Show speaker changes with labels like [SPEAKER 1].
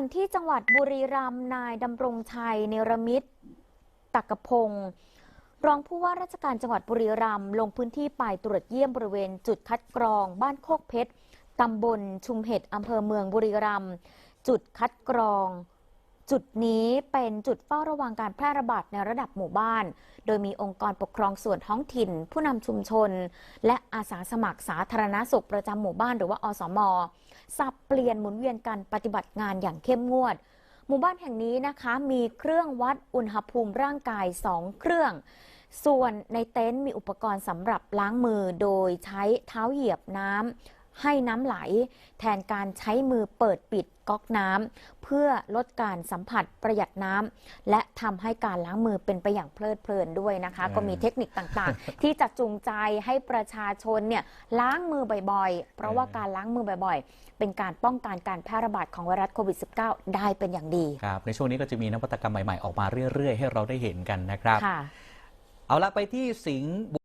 [SPEAKER 1] วันที่จังหวัดบุรีรัมย์นายดำรงชัยเนรมิตตักกพงศ์รองผู้ว่าราชการจังหวัดบุรีรัมย์ลงพื้นที่ไปตรวจเยี่ยมบริเวณจุดคัดกรอง บ้านโคกเพชรตำบลชุมเห็ดอำเภอเมืองบุรีรัมย์จุดคัดกรอง จุดนี้เป็นจุดเฝ้าระวังการแพร่ระบาดในระดับหมู่บ้าน โดยมีองค์กรปกครองส่วนท้องถิ่น ผู้นำชุมชน และอาสาสมัครสาธารณสุขประจำหมู่บ้านหรือว่าอสมสับเปลี่ยนหมุนเวียนการปฏิบัติงานอย่างเข้มงวด หมู่บ้านแห่งนี้นะคะมีเครื่องวัดอุณหภูมิร่างกาย 2 เครื่อง ส่วนในเต็นท์มีอุปกรณ์สำหรับล้างมือโดยใช้เท้าเหยียบน้ำ ให้น้ำไหล แทนการใช้มือเปิดปิดก๊อกน้ำเพื่อลดการสัมผัสประหยัดน้ำและทำให้การล้างมือเป็นไปอย่างเพลิดเพลินด้วยนะคะ
[SPEAKER 2] อืม
[SPEAKER 1] ก็มีเทคนิคต่างๆ ที่จะจูงใจให้ประชาชนเนี่ยล้างมือบ่อยๆ เพราะว่าการล้างมือบ่อยๆ เป็นการป้องกันการแพร่ระบาดของไวรัสโควิด -19 ได้เป็นอย่างดี
[SPEAKER 2] ครับในช่วงนี้ก็จะมีนวัตกรรมใหม่ๆออกมาเรื่อยๆ ให้เราได้เห็นกันนะครับ
[SPEAKER 1] ค่ะ
[SPEAKER 2] เอาละไปที่สิงห์บ